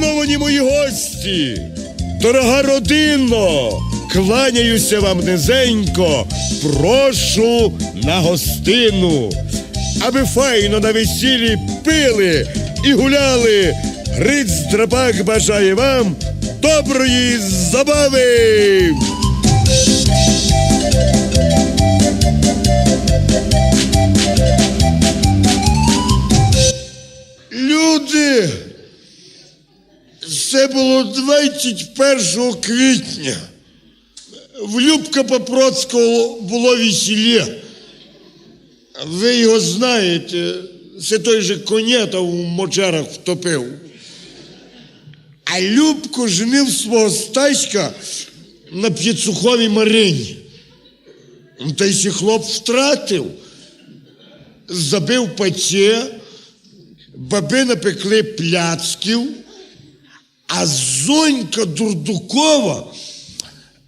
Шановані мої гості, дорога родино, кланяюся вам низенько, прошу на гостину, аби файно на весіллі пили і гуляли. Гриць Драбак бажає вам доброї забави! 21 квітня. В Любка Попроцького було весілля. Ви його знаєте, це той же конята в мочарах втопив. А Любко женив свого стаська на П'єцуховій Марині. Ну, Та й сі хлоп втратив, забив паце, баби напекли пляцків, а зонька Дурдукова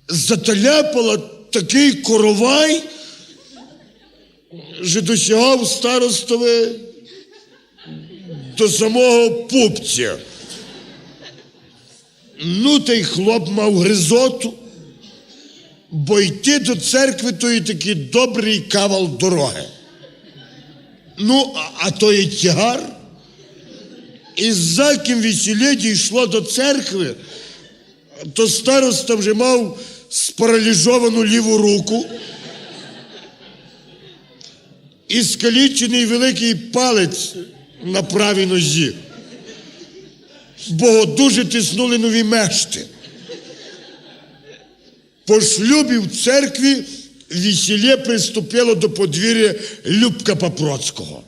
заталяпала такий коровай, що досягав старостове до самого пупця. Ну, та хлоп мав гризоту, бо йти до церкви то і такий добрий кавал дороги. Ну, а, а то є тягар. І за ким весілля дійшло до церкви, то староста вже мав спаралізовану ліву руку і скалічений великий палець на правій нозі. Бо дуже тиснули нові мешти. По шлюбі в церкві весілля приступило до подвір'я Любка Папроцького.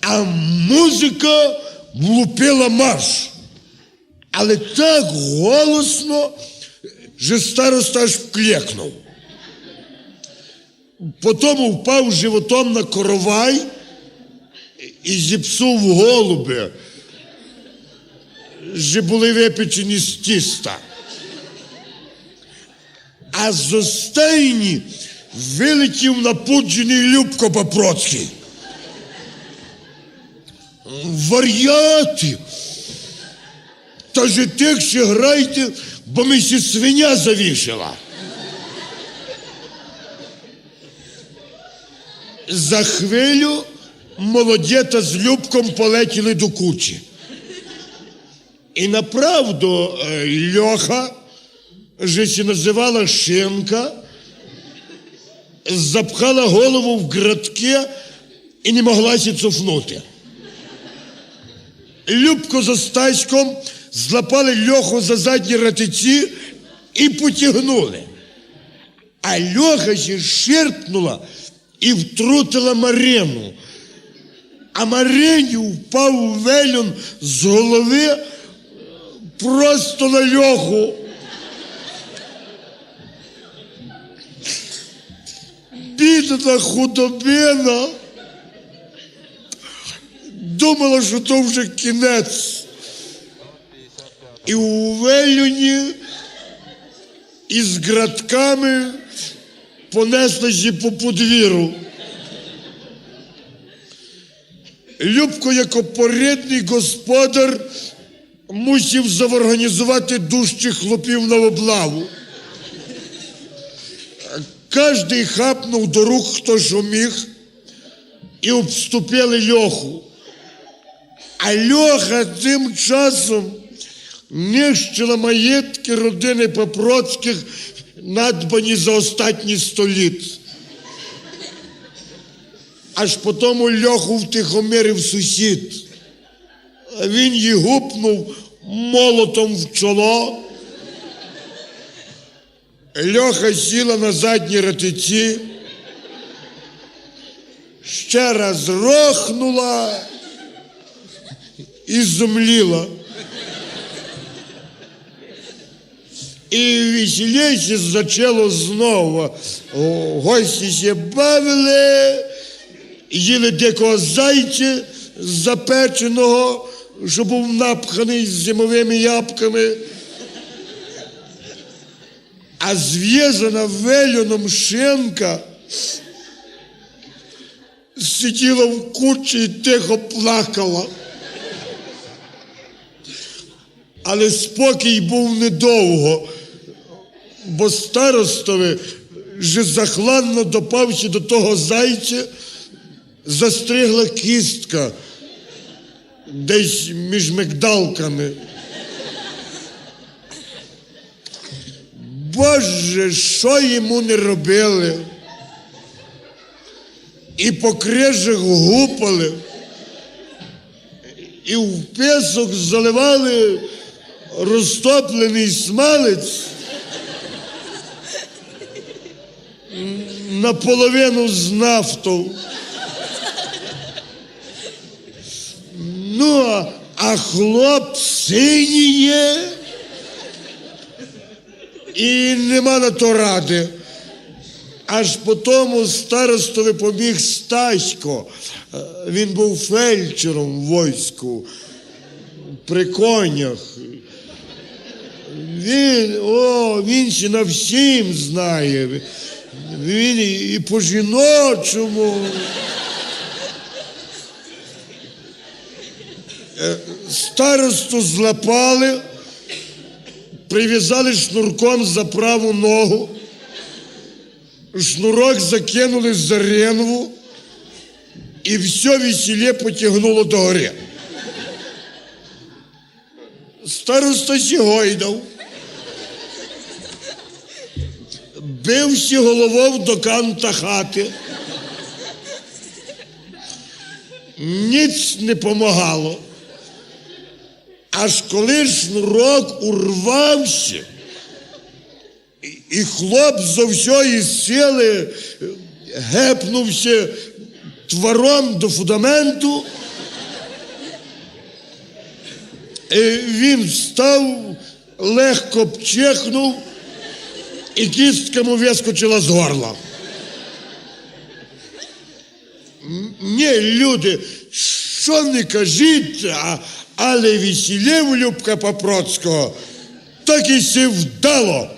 А музика влупила марш. Але так голосно, що староста аж вклекнув. Потім впав животом на коровай і зіпсув голуби, що були випечені з тіста. А з остайні вилетів напуджений Любко Попроцький. Вар'яти! Та же тихше грайте, бо ми сі свиня завішала. За хвилю молодєта з Любком полетіли до кучі. І направду е, Льоха, же називала Шинка, запхала голову в градки і не могла сі цуфнути. Любко за Стаськом злапали льоху за задні ратиці і потягнули. А льоха ще ширпнула і втрутила Марину. А Марині впав вельон з голови просто на льоху. Бідна худобина. Думала, що то вже кінець. І у велюні із градками понеслися по подвір'ю. Любко, як опорядний господар, мусив заорганізувати дужчих хлопів на облаву. Кожний хапнув до рук, хто що міг, і обступили льоху. А Льоха тим часом нищила маєтки родини Попроцьких, надбані за останні століт. Аж потім Льоху втихомирив сусід. А він її гупнув молотом в чоло. Льоха сіла на задній ратиці, ще раз рохнула і зумліла. І веселіше зачало знову. Гості ще бавили, їли дикого зайця запеченого, що був напханий зимовими ябками. А зв'язана вельоном шинка сиділа в кучі і тихо плакала. Але спокій був недовго, бо старостові, вже захланно допавши до того зайця, застригла кістка десь між мигдалками. Боже, що йому не робили? І по крижах гупали, і в песок заливали розтоплений смалець наполовину з нафтою. Ну, а- хлоп синій є. І нема на то ради. Аж по тому старостові побіг Стасько. Е, Він був фельдшером в війську при конях. Він, о, він ще на всім знає. Він і, по жіночому. Е, Старосту злапали, прив'язали шнурком за праву ногу, шнурок закинули за ренву, і все весілє потягнуло до гори. Староста сігойдав. Бився головою до канта хати. Ніц не помагало. Аж коли шнурок урвався, і- хлоп зо всієї сили е, гепнувся твором до фундаменту, е, він встав, легко пчехнув, і кістка йому вискочила з горла. Ні, люди, що не кажіть, але весілє Любка Попроцького так і си вдало.